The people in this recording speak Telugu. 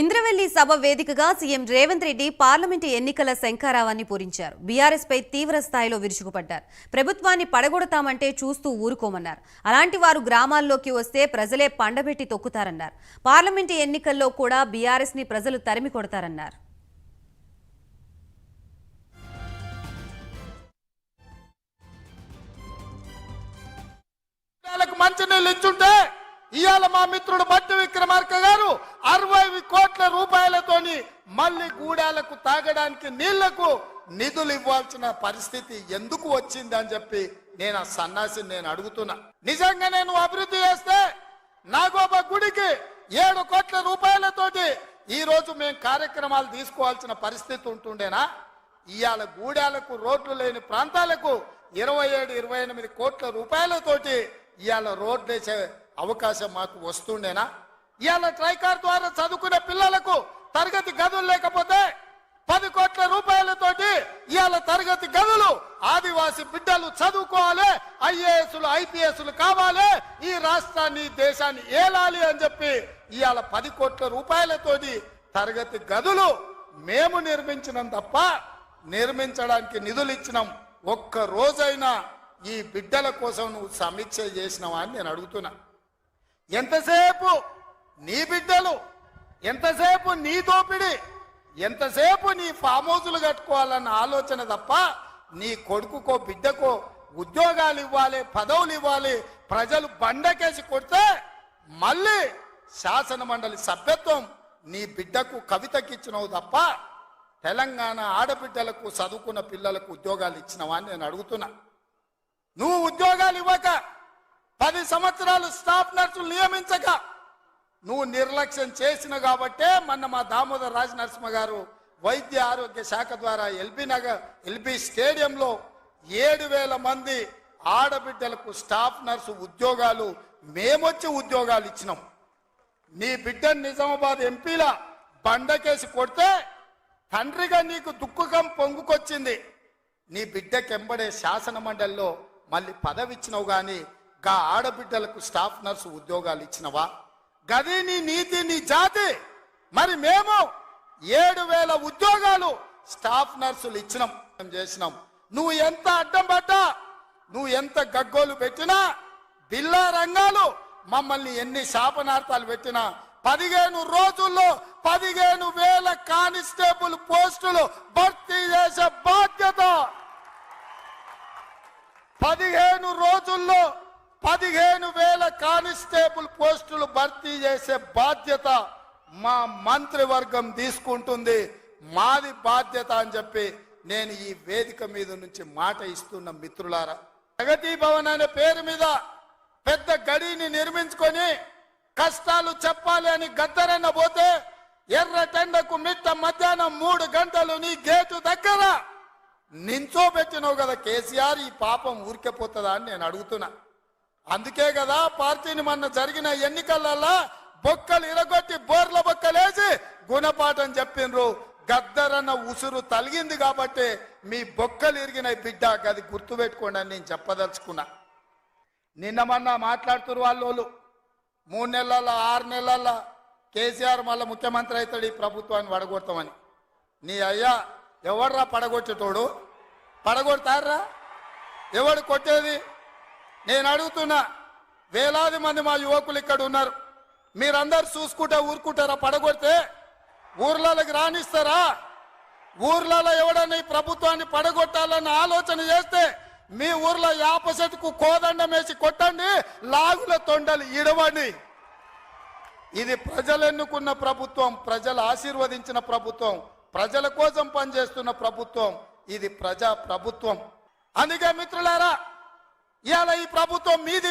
ఇంద్రవెల్లి సభ వేదికగా సీఎం రేవంత్ రెడ్డి పార్లమెంటు ఎన్నికల శంఖారావాన్ని పూరించారు. బీఆర్ఎస్ పై తీవ్ర స్థాయిలో విరుచుకుపడ్డారు. ప్రభుత్వాన్ని పడగొడతామంటే చూస్తూ ఊరుకోమన్నారు. అలాంటి వారు గ్రామాల్లోకి వస్తే ప్రజలే పండబెట్టి తొక్కుతారన్నారు. పార్లమెంటు ఎన్నికల్లో కూడా బీఆర్ఎస్ని ప్రజలు తరిమి కొడతారన్నారు. మంచి నీళ్ళు ఇచ్చుంటే ఇవాళ మా మిత్రుడు బట్టి విక్రమార్క గారు అరవై కోట్ల రూపాయలతోని మళ్ళీ గూడాలకు తాగడానికి నీళ్ళకు నిధులు ఇవ్వాల్సిన పరిస్థితి ఎందుకు వచ్చింది అని చెప్పి నేను ఆ సన్నాసిని నేను అడుగుతున్నా. నిజంగా నేను అభివృద్ధి చేస్తే నాగోబ గుడికి ఏడు కోట్ల రూపాయలతోటి ఈ రోజు మేము కార్యక్రమాలు తీసుకోవాల్సిన పరిస్థితి ఉంటుండేనా? ఇవాళ గూడాలకు రోడ్లు లేని ప్రాంతాలకు ఇరవై ఏడు ఇరవై ఎనిమిది కోట్ల రూపాయలతోటి ఇవాళ రోడ్లు అవకాశం మాకు వస్తుండేనా? ఇవాళ ట్రైకార్ ద్వారా చదువుకునే పిల్లలకు తరగతి గదులు లేకపోతే పది కోట్ల రూపాయలతోటి ఇవాళ తరగతి గదులు ఆదివాసి బిడ్డలు చదువుకోవాలి ఐఏఎస్లు ఐపీఎస్లు కావాలి ఈ రాష్ట్రాన్ని దేశాన్ని ఏలాలి అని చెప్పి ఇవాళ పది కోట్ల రూపాయలతోటి తరగతి గదులు మేము నిర్మించినాం తప్ప నిర్మించడానికి నిధులు ఇచ్చినాం. ఒక్క రోజైనా ఈ బిడ్డల కోసం నువ్వు సమీక్ష చేసినావా అని నేను అడుగుతున్నా. ఎంతసేపు నీ బిడ్డలు ఎంతసేపు నీ దోపిడి ఎంతసేపు నీ ఫామ్ కట్టుకోవాలన్న ఆలోచన తప్ప నీ కొడుకుకో బిడ్డకో ఉద్యోగాలు ఇవ్వాలి పదవులు ఇవ్వాలి ప్రజలు బండకేసి కొడితే మళ్ళీ శాసన మండలి సభ్యత్వం నీ బిడ్డకు కవితకిచ్చినవు తప్ప తెలంగాణ ఆడబిడ్డలకు చదువుకున్న పిల్లలకు ఉద్యోగాలు ఇచ్చినవా అని నేను అడుగుతున్నా. నువ్వు ఉద్యోగాలు ఇవ్వక పది సంవత్సరాలు స్టాఫ్ నర్సులు నియమించక నువ్వు నిర్లక్ష్యం చేసిన కాబట్టే మొన్న మా దామోదర్ రాజ నరసింహ గారు వైద్య ఆరోగ్య శాఖ ద్వారా ఎల్బీ నగర్ ఎల్బీ స్టేడియంలో ఏడు వేల మంది ఆడబిడ్డలకు స్టాఫ్ నర్సు ఉద్యోగాలు మేమొచ్చి ఉద్యోగాలు ఇచ్చినాం. నీ బిడ్డ నిజామాబాద్ ఎంపీల బండకేసి కొడితే తండ్రిగా నీకు దుఃఖకం పొంగుకొచ్చింది. నీ బిడ్డకెంబడే శాసన మండలిలో మళ్ళీ పదవి కానీ గా ఆడబిడ్డలకు స్టాఫ్ నర్సు ఉద్యోగాలు ఇచ్చినవా? గది నీ నీతి నీ జాతి. మరి మేము ఏడు వేల ఉద్యోగాలు స్టాఫ్ నర్సులు ఇచ్చినాం చేసినాం? నువ్వు ఎంత అడ్డం పడ్డా? నువ్వు ఎంత గగ్గోలు పెట్టినా? బిల్లా రంగాలు మమ్మల్ని ఎన్ని శాపనార్థాలు పెట్టినా? పదిహేను రోజుల్లో పదిహేను వేల కానిస్టేబుల్ పోస్టులు భర్తీ చేసే బాధ్యత. పదిహేను రోజుల్లో పదిహేను వేల కానిస్టేబుల్ పోస్టులు భర్తీ చేసే బాధ్యత మా మంత్రివర్గం తీసుకుంటుంది. మాది బాధ్యత అని చెప్పి నేను ఈ వేదిక మీద నుంచి మాట ఇస్తున్న మిత్రులారా. ప్రగతి భవన్ అనే పేరు మీద పెద్ద గడిని నిర్మించుకొని కష్టాలు చెప్పాలి అని గద్దరన్న పోతే ఎర్ర టెండకు మిట్ట మధ్యాహ్నం మూడు గంటలు నీ గేటు దగ్గర నించోబెట్టినావు కదా కేసీఆర్ ఈ పాపం ఊరికెపోతుందా అని నేను అడుగుతున్నా. అందుకే కదా పార్టీని మొన్న జరిగిన ఎన్నికలలో బొక్కలు ఇరగొట్టి బోర్ల బొక్కలేసి గుణపాఠం చెప్పిండ్రు గద్దరన్న ఉసురు తలిగింది కాబట్టి మీ బొక్కలు ఇరిగిన బిడ్డ అది గుర్తుపెట్టుకోండి అని నేను చెప్పదలుచుకున్నా. నిన్న మొన్న మాట్లాడుతున్నారు వాళ్ళు మూడు నెలల ఆరు నెలల కేసీఆర్ మళ్ళీ ముఖ్యమంత్రి అవుతాడు ఈ ప్రభుత్వాన్ని పడగొడతామని నీ అయ్యా ఎవడ్రా పడగొట్టేటోడు? పడగొడతారా ఎవడు కొట్టేది? నేను అడుగుతున్నా వేలాది మంది మా యువకులు ఇక్కడ ఉన్నారు. మీరందరు చూసుకుంటే ఊరుకుంటారా పడగొడితే ఊర్లలోకి రాణిస్తారా ఊర్లలో ఎవడన్నా ఈ ప్రభుత్వాన్ని పడగొట్టాలన్న ఆలోచన చేస్తే మీ ఊర్లో యాప చెట్టుకు కోదండం వేసి కొట్టండి లాగుల తొండలు ఇడవండి. ఇది ప్రజలు ఎన్నుకున్న ప్రభుత్వం ప్రజలు ఆశీర్వదించిన ప్రభుత్వం ప్రజల కోసం పనిచేస్తున్న ప్రభుత్వం ఇది ప్రజా ప్రభుత్వం. అందుకే మిత్రులారా ఇవాళ ఈ ప్రభుత్వం మీది